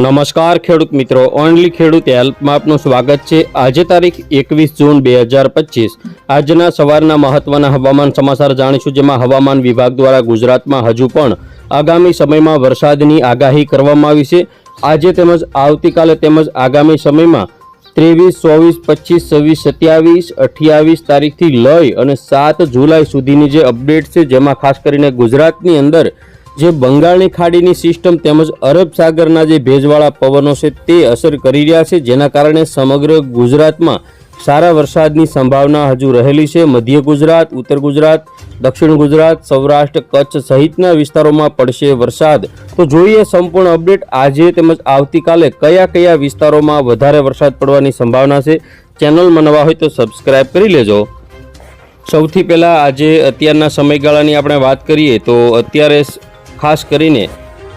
નમસ્કાર ખેડૂત મિત્રો, ઓનલી ખેડૂત હેલ્પમાં આપનું સ્વાગત છે. આજે તારીખ એકવીસ જૂન બે હજાર પચીસ. આજના સવારના મહત્વના હવામાન સમાચાર જાણીશું, જેમાં હવામાન વિભાગ દ્વારા ગુજરાતમાં હજુ પણ આગામી સમયમાં વરસાદની આગાહી કરવામાં આવી છે. આજે તેમજ આવતીકાલે તેમજ આગામી સમયમાં ત્રેવીસ, ચોવીસ, પચીસ, છવ્વીસ, સત્યાવીસ, અઠ્યાવીસ તારીખથી લઈ અને સાત જુલાઈ સુધીની જે અપડેટ છે, જેમાં ખાસ કરીને ગુજરાતની અંદર જે બંગાળની ખાડીની સિસ્ટમ તેમજ અરબ સાગરના જે ભેજવાળા પવનો છે તે અસર કરી રહ્યા છે, જેના કારણે સમગ્ર ગુજરાતમાં સારા વરસાદની સંભાવના હજુ રહેલી છે. મધ્ય ગુજરાત, ઉત્તર ગુજરાત, દક્ષિણ ગુજરાત, સૌરાષ્ટ્ર, કચ્છ સહિતના વિસ્તારોમાં પડશે વરસાદ. તો જોઈએ સંપૂર્ણ અપડેટ આજે તેમજ આવતીકાલે કયા કયા વિસ્તારોમાં વધારે વરસાદ પડવાની સંભાવના છે. ચેનલમાં નવા હોય તો સબસ્ક્રાઈબ કરી લેજો. સૌથી પહેલાં આજે અત્યારના સમયગાળાની આપણે વાત કરીએ તો અત્યારે ખાસ કરીને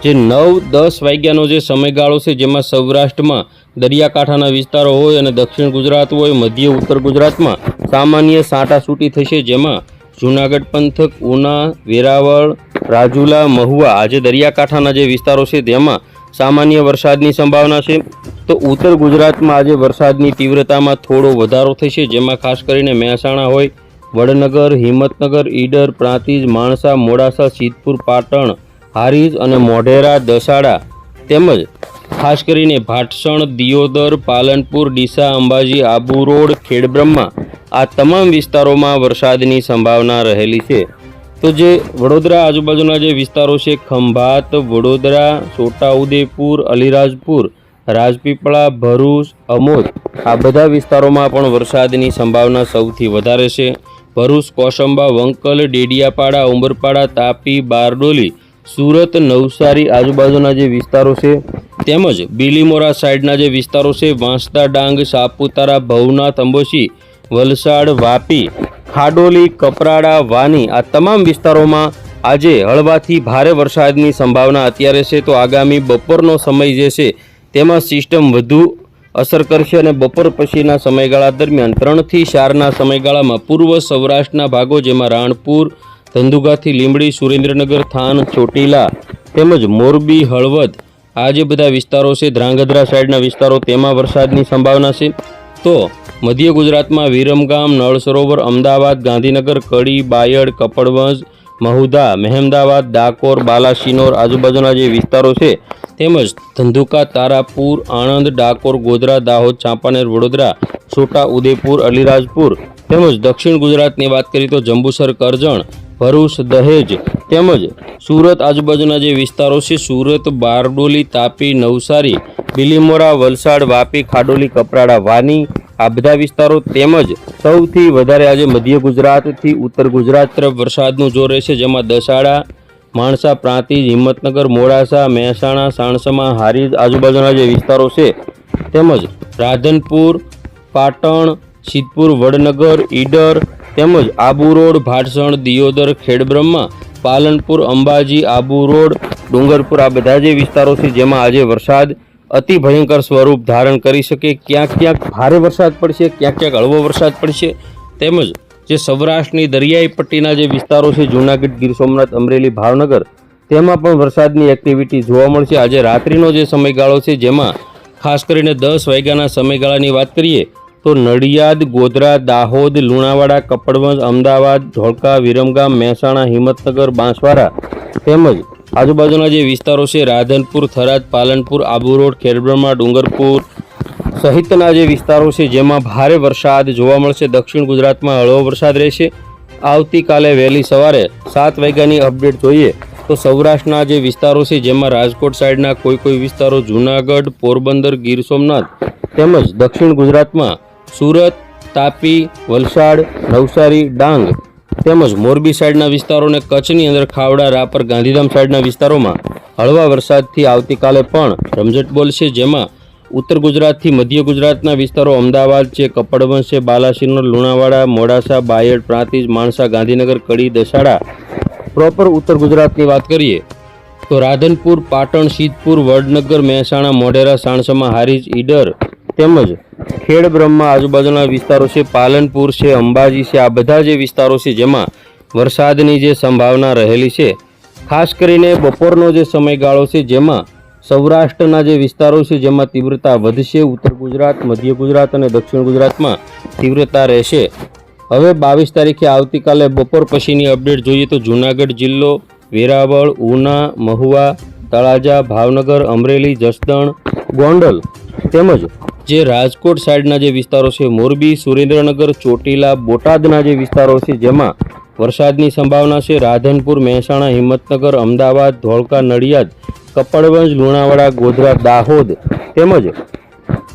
જે નવ, દસ વાગ્યાનો જે સમયગાળો છે, જેમાં સૌરાષ્ટ્રમાં દરિયાકાંઠાના વિસ્તારો હોય અને દક્ષિણ ગુજરાત હોય, મધ્ય, ઉત્તર ગુજરાતમાં સામાન્ય સાંટાસૂટી થશે, જેમાં જૂનાગઢ પંથક, ઉના, વેરાવળ, રાજુલા, મહુવા આજે દરિયાકાંઠાના જે વિસ્તારો છે, તેમાં સામાન્ય વરસાદની સંભાવના છે. તો ઉત્તર ગુજરાતમાં આજે વરસાદની તીવ્રતામાં થોડો વધારો થશે, જેમાં ખાસ કરીને મહેસાણા હોય, વડનગર, હિંમતનગર, ઈડર, પ્રાંતિજ, માણસા, મોડાસા, સિદ્ધપુર, પાટણ હારીજ અને મોઢેરા, દસાડા તેમજ ખાસ કરીને ભાટસણ, દિયોદર, પાલનપુર, ડીસા, અંબાજી, આબુ રોડ, ખેડબ્રહ્મા આ તમામ વિસ્તારોમાં વરસાદની સંભાવના રહેલી છે. તો જે વડોદરા આજુબાજુના જે વિસ્તારો છે, ખંભાત, વડોદરા, છોટાઉદેપુર, અલીરાજપુર, રાજપીપળા, ભરૂચ, અમોદ આ બધા વિસ્તારોમાં પણ વરસાદની સંભાવના સૌથી વધારે છે. ભરૂચ, કોસંબા, વંકલ, ડેડિયાપાડા, ઉંબરપાડા, તાપી, બારડોલી સુરત, નવસારી આજુબાજુના જે વિસ્તારો છે, તેમજ બિલીમોરા સાઈડના જે વિસ્તારો છે, વાંસદા, ડાંગ, સાપુતારા, ભવનાથ, અંબોશી, વલસાડ, વાપી, ખાડોલી, કપરાડા, વાની આ તમામ વિસ્તારોમાં આજે હળવાથી ભારે વરસાદની સંભાવના અત્યારે છે. તો આગામી બપોરનો સમય જે છે, તેમાં સિસ્ટમ વધુ અસર કરશે અને બપોર પછીના સમયગાળા દરમિયાન ત્રણથી ચારના સમયગાળામાં પૂર્વ સૌરાષ્ટ્રના ભાગો, જેમાં રાણપુર ધંધુકાથી લીંબડી, સુરેન્દ્રનગર, થાન, ચોટીલા તેમજ મોરબી, હળવદ આ જે બધા વિસ્તારો છે. ધ્રાંગધ્રા સાઈડના વિસ્તારો તેમાં વરસાદની સંભાવના છે. તો મધ્ય ગુજરાતમાં વિરમગામ નળ સરોવર અમદાવાદ, ગાંધીનગર, કડી, બાયડ, કપડવંજ મહુધા મહેમદાવાદ, ડાકોર બાલાસિનોર આજુબાજુના જે વિસ્તારો છે તેમજ ધંધુકા, તારાપુર, આણંદ, ડાકોર, ગોધરા, દાહોદ, ચાંપાનેર, વડોદરા, છોટા ઉદેપુર, અલીરાજપુર તેમજ દક્ષિણ ગુજરાતની વાત કરીએ તો જંબુસર, કરજણ ભરૂચ, દહેજ તેમજ સુરત આજુબાજુના જે વિસ્તારો છે, સુરત, બારડોલી, તાપી, નવસારી બિલીમોરા વલસાડ, વાપી, ખાડોલી, કપરાડા, વાની આ બધા વિસ્તારો તેમજ સૌથી વધારે આજે મધ્ય ગુજરાતથી ઉત્તર ગુજરાત તરફ વરસાદનું જોર રહેશે, જેમાં દસાડા, માણસા, પ્રાંતિજ, હિંમતનગર, મોડાસા, મહેસાણા, સાણસમા, હારીજ આજુબાજુના જે વિસ્તારો છે, તેમજ રાધનપુર, પાટણ, સિદ્ધપુર, વડનગર, ઈડર તેમજ આબુ રોડ, ભાટસણ, દિયોદર, ખેડબ્રહ્મા, પાલનપુર, અંબાજી, આબુ રોડ, ડુંગરપુર આ બધા જે વિસ્તારો છે જેમાં આજે વરસાદ અતિ ભયંકર સ્વરૂપ ધારણ કરી શકે. ક્યાંક ક્યાંક ભારે વરસાદ પડશે, ક્યાંક ક્યાંક હળવો વરસાદ પડશે. તેમજ જે સૌરાષ્ટ્રની દરિયાઈ પટ્ટીના જે વિસ્તારો છે, જૂનાગઢ, ગીર સોમનાથ, અમરેલી, ભાવનગર, તેમાં પણ વરસાદની એક્ટિવિટી જોવા મળશે. આજે રાત્રિનો જે સમયગાળો છે, જેમાં ખાસ કરીને દસ વાગ્યાના સમયગાળાની વાત કરીએ તો નડિયાદ, ગોધરા, દાહોદ, લુણાવાડા, કપડવંજ, અમદાવાદ, ધોળકા, વિરમગામ, મહેસાણા, હિંમતનગર, બાંસવાડા તેમજ આજુબાજુના જે વિસ્તારો છે, રાધનપુર, થરાદ, પાલનપુર, આબુ રોડ, ખેડબ્રહ્મા, ડુંગરપુર સહિતના જે વિસ્તારો છે, જેમાં ભારે વરસાદ જોવા મળશે. દક્ષિણ ગુજરાતમાં હળવો વરસાદ રહેશે. આવતીકાલે વહેલી સવારે સાત વાગ્યાની અપડેટ જોઈએ તો સૌરાષ્ટ્રના જે વિસ્તારો છે, જેમાં રાજકોટ સાઈડના કોઈ કોઈ વિસ્તારો, જૂનાગઢ, પોરબંદર, ગીર સોમનાથ તેમજ દક્ષિણ ગુજરાતમાં સુરત, તાપી, વલસાડ, નવસારી, ડાંગ તેમજ મોરબી સાઈડના વિસ્તારો અને કચ્છની અંદર ખાવડા, રાપર, ગાંધીધામ સાઈડના વિસ્તારોમાં હળવા વરસાદથી આવતીકાલે પણ રમઝટ બોલશે, જેમાં ઉત્તર ગુજરાતથી મધ્ય ગુજરાતના વિસ્તારો અમદાવાદ છે, કપડવંશ છે, બાલાસિનોર, લુણાવાડા, મોડાસા, બાયડ, પ્રાંતિજ, માણસા, ગાંધીનગર, કડી, દસાડા. પ્રોપર ઉત્તર ગુજરાતની વાત કરીએ તો રાધનપુર, પાટણ સિદ્ધપુર વડનગર, મહેસાણા, મોઢેરા, સાણસમા, હારીજ, ઈડર તેમજ ખેડ બ્રહ્મા આજુબાજુના વિસ્તારો છે, પાલનપુર છે, અંબાજી છે, આ બધા જે વિસ્તારો છે જેમાં વરસાદની જે સંભાવના રહેલી છે. ખાસ કરીને બપોરનો જે સમયગાળો છે જેમાં સૌરાષ્ટ્રના જે વિસ્તારો છે જેમાં તીવ્રતા વધશે, ઉત્તર ગુજરાત, મધ્ય ગુજરાત અને દક્ષિણ ગુજરાતમાં તીવ્રતા રહેશે. હવે બાવીસ તારીખે આવતીકાલે બપોર પછીની અપડેટ જોઈએ તો જૂનાગઢ જિલ્લો, વેરાવળ, ઉના, મહુવા, તળાજા, ભાવનગર, અમરેલી, જસદણ, ગોંડલ તેમજ જે રાજકોટ સાઈડના જે વિસ્તારો છે, મોરબી, સુરેન્દ્રનગર, ચોટીલા, બોટાદના જે વિસ્તારો છે, જેમાં વરસાદની સંભાવના છે. રાધનપુર, મહેસાણા, હિંમતનગર, અમદાવાદ, ધોળકા, નડિયાદ, કપડવંજ, લુણાવાડા, ગોધરા, દાહોદ તેમજ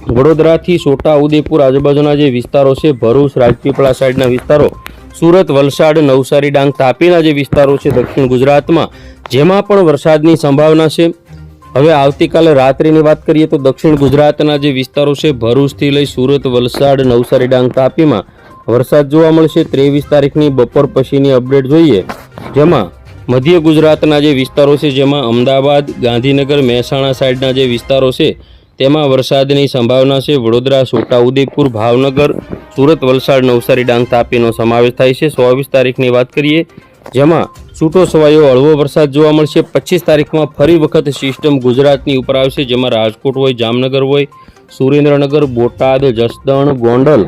વડોદરાથી છોટા ઉદેપુર આજુબાજુના જે વિસ્તારો છે, ભરૂચ, રાજપીપળા સાઈડના વિસ્તારો, સુરત, વલસાડ, નવસારી, ડાંગ, તાપીના જે વિસ્તારો છે, દક્ષિણ ગુજરાતમાં, જેમાં પણ વરસાદની સંભાવના છે. હવે આવતીકાલે રાત્રિની વાત કરીએ તો દક્ષિણ ગુજરાતના જે વિસ્તારો છે, ભરૂચથી લઈ સુરત, વલસાડ, નવસારી, ડાંગ તાપીમાં વરસાદ જોવા મળશે. ત્રેવીસ તારીખની બપોર પછીની અપડેટ જોઈએ. જેમાં મધ્ય ગુજરાતના જે વિસ્તારો છે, જેમાં અમદાવાદ, ગાંધીનગર, મહેસાણા સાઈડના જે વિસ્તારો છે, તેમાં વરસાદની સંભાવના છે. વડોદરા, છોટાઉદેપુર, ભાવનગર, સુરત, વલસાડ, નવસારી, ડાંગ તાપીનો સમાવેશ થાય છે. ચોવીસ તારીખની વાત કરીએ, જેમાં છૂટો સવાયો, હળવો વરસાદ જોવા મળશે. પચીસ તારીખમાં ફરી વખત સિસ્ટમ ગુજરાતની ઉપર આવશે, જેમાં રાજકોટ હોય, જામનગર હોય, સુરેન્દ્રનગર, બોટાદ, જસદણ, ગોંડલ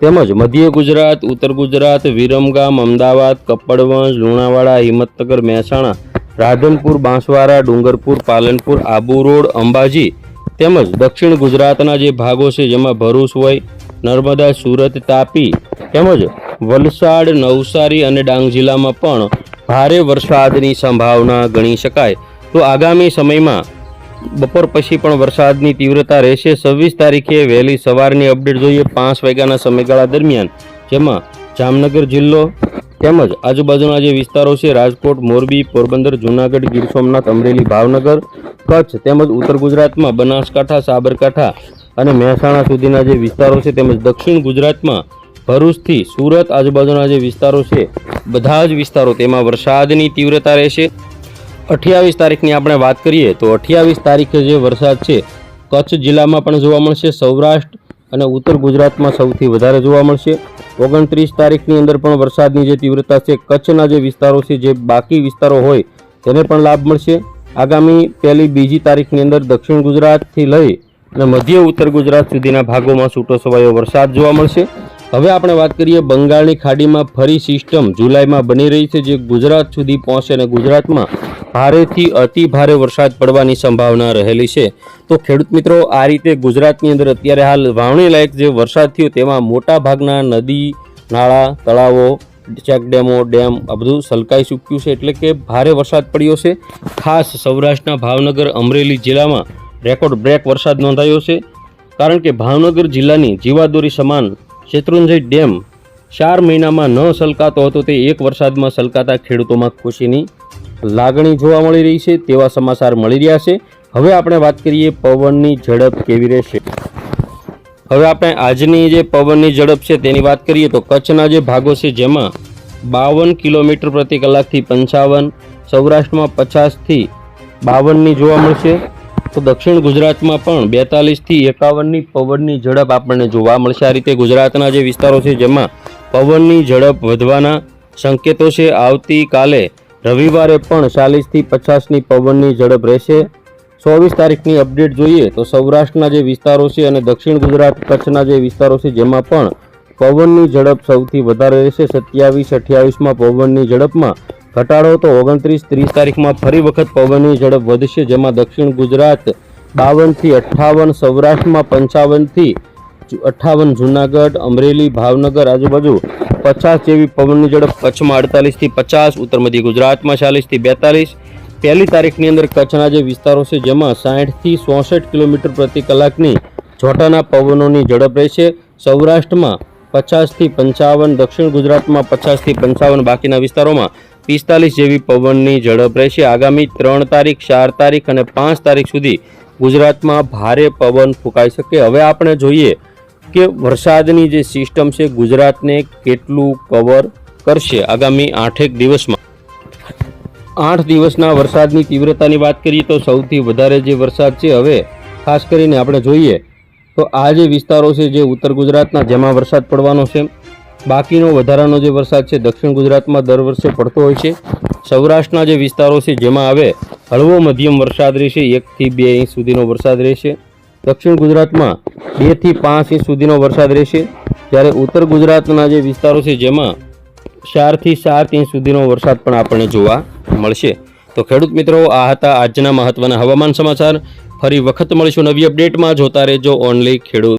તેમજ મધ્ય ગુજરાત, ઉત્તર ગુજરાત, વિરમગામ, અમદાવાદ, કપડવંજ, લુણાવાડા, હિંમતનગર, મહેસાણા, રાધનપુર, બાંસવાડા, ડુંગરપુર, પાલનપુર, આબુ રોડ, અંબાજી તેમજ દક્ષિણ ગુજરાતના જે ભાગો છે, જેમાં ભરૂચ હોય, નર્મદા, સુરત, તાપી તેમજ વલસાડ, નવસારી અને ડાંગ જિલ્લામાં પણ ભારે વરસાદની સંભાવના ગણી શકાય. તો આગામી સમયમાં બપોર પછી પણ વરસાદની તીવ્રતા રહેશે. છવ્વીસ તારીખે વહેલી સવારની અપડેટ જોઈએ પાંચ વાગ્યાના સમયગાળા દરમિયાન, જેમાં જામનગર જિલ્લો તેમજ આજુબાજુના જે વિસ્તારો છે, રાજકોટ, મોરબી, પોરબંદર, જૂનાગઢ, ગીર સોમનાથ, અમરેલી, ભાવનગર, કચ્છ તેમજ ઉત્તર ગુજરાતમાં બનાસકાંઠા, સાબરકાંઠા અને મહેસાણા સુધીના જે વિસ્તારો છે તેમજ દક્ષિણ ગુજરાતમાં ભરૂચથી સુરત આજુબાજુના જે વિસ્તારો છે, બધા જ વિસ્તારો તેમાં વરસાદની તીવ્રતા રહેશે. અઠ્યાવીસ તારીખની આપણે વાત કરીએ તો અઠ્યાવીસ તારીખે જે વરસાદ છે, કચ્છ જિલ્લામાં પણ જોવા મળશે, સૌરાષ્ટ્ર અને ઉત્તર ગુજરાતમાં સૌથી વધારે જોવા મળશે. ઓગણત્રીસ તારીખની અંદર પણ વરસાદની જે તીવ્રતા છે, કચ્છના જે વિસ્તારો છે, જે બાકી વિસ્તારો હોય, તેને પણ લાભ મળશે. આગામી પહેલી બીજી તારીખની અંદર દક્ષિણ ગુજરાતથી લઈ અને મધ્ય ઉત્તર ગુજરાત સુધીના ભાગોમાં છૂટો છવાયો વરસાદ જોવા મળશે. હવે આપણે વાત કરીએ બંગાળની ખાડીમાં ફરી સિસ્ટમ જુલાઈમાં બની રહી છે, જે ગુજરાત સુધી પહોંચે અને ગુજરાતમાં ભારેથી અતિ ભારે વરસાદ પડવાની સંભાવના રહેલી છે. તો ખેડૂત મિત્રો, આ રીતે ગુજરાતની અંદર અત્યારે હાલ વાવણી લાયક જે વરસાદ થયો, તેમાં મોટા ભાગના નદી, નાળા, તળાવો, ચેક ડેમો, ડેમ, આ બધું સલકાઈ ચૂક્યું છે, એટલે કે ભારે વરસાદ પડ્યો છે. ખાસ સૌરાષ્ટ્રના ભાવનગર, અમરેલી જિલ્લામાં રેકોર્ડ બ્રેક વરસાદ નોંધાયો છે. કારણ કે ભાવનગર જિલ્લાની જીવાદોરી સમાન શેત્રુંજય ડેમ ચાર મહિનામાં ન સલકાતો હતો તે એક વરસાદમાં સલકાતા ખેડૂતોમાં ખુશીની લાગણી જોવા મળી રહી છે તેવા સમાચાર મળી રહ્યા છે. હવે આપણે વાત કરીએ પવનની ઝડપ કેવી રહેશે. હવે આપણે આજની જે પવનની ઝડપ છે તેની વાત કરીએ તો કચ્છના જે ભાગો છે જેમાં બાવન કિલોમીટર પ્રતિ કલાકથી પંચાવન, સૌરાષ્ટ્રમાં પચાસથી બાવનની જોવા મળશે. તો દક્ષિણ ગુજરાતમાં પણ બેતાલીસથી એકાવનની પવનની ઝડપ આપણને જોવા મળશે. આ રીતે ગુજરાતના જે વિસ્તારો છે, જેમાં પવનની ઝડપ વધવાના સંકેતો છે, આવતીકાલે રવિવારે પણ ચાલીસથી પચાસની પવનની ઝડપ રહેશે. ચોવીસ તારીખની અપડેટ જોઈએ તો સૌરાષ્ટ્રના જે વિસ્તારો છે અને દક્ષિણ ગુજરાત કચ્છના જે વિસ્તારો છે, જેમાં પણ પવનની ઝડપ સૌથી વધારે રહેશે. સત્યાવીસ અઠ્યાવીસમાં પવનની ઝડપમાં ઘટાડો તો ઓગણત્રીસ ત્રીસ તારીખમાં ફરી વખત પવનની ઝડપ વધશે, જેમાં દક્ષિણ ગુજરાત બાવનથી અઠ્ઠાવન, સૌરાષ્ટ્રમાં પંચાવનથી અઠ્ઠાવન, જુનાગઢ, અમરેલી, ભાવનગર, આજુબાજુ પચાસ જેવી પવનની ઝડપ, કચ્છમાં અડતાલીસથી પચાસ, ઉત્તર મધ્ય ગુજરાતમાં ચાલીસથી બેતાલીસ. પહેલી તારીખની અંદર કચ્છના જે વિસ્તારો છે, જેમાં સાઠથી ચોસઠ કિલોમીટર પ્રતિ કલાકની જોટાના પવનોની ઝડપ રહેશે. સૌરાષ્ટ્રમાં પચાસથી પંચાવન, દક્ષિણ ગુજરાતમાં પચાસથી પંચાવન બાકીના વિસ્તારોમાં પિસ્તાલીસ જેવી પવનની ઝડપ રહેશે. આગામી ત્રણ તારીખ, ચાર તારીખ અને પાંચ તારીખ સુધી ગુજરાતમાં ભારે પવન ફૂંકાઈ શકે. હવે આપણે જોઈએ કે વરસાદની જે સિસ્ટમ છે, ગુજરાતને કેટલું કવર કરશે આગામી આઠેક દિવસમાં. આઠ દિવસના વરસાદની તીવ્રતાની વાત કરીએ તો સૌથી વધારે જે વરસાદ છે, હવે ખાસ કરીને આપણે જોઈએ તો આ જે વિસ્તારો છે, જે ઉત્તર ગુજરાતના, જેમાં વરસાદ પડવાનો છે બાકીનો વધારાનો જે વરસાદ છે, દક્ષિણ ગુજરાતમાં દર વર્ષે પડતો હોય છે. સૌરાષ્ટ્રના જે વિસ્તારો છે, જેમાં હવે હળવો મધ્યમ વરસાદ રહેશે, એકથી બે ઇંચ સુધીનો વરસાદ રહેશે. દક્ષિણ ગુજરાતમાં બેથી પાંચ ઇંચ સુધીનો વરસાદ રહેશે. જ્યારે ઉત્તર ગુજરાતના જે વિસ્તારો છે, જેમાં ચારથી સાત ઇંચ સુધીનો વરસાદ પણ આપણને જોવા મળશે. તો ખેડૂત મિત્રો, આ હતા આજના મહત્વના હવામાન સમાચાર. ફરી વખત મળીશું નવી અપડેટમાં. જોતા રહેજો ઓનલી ખેડૂત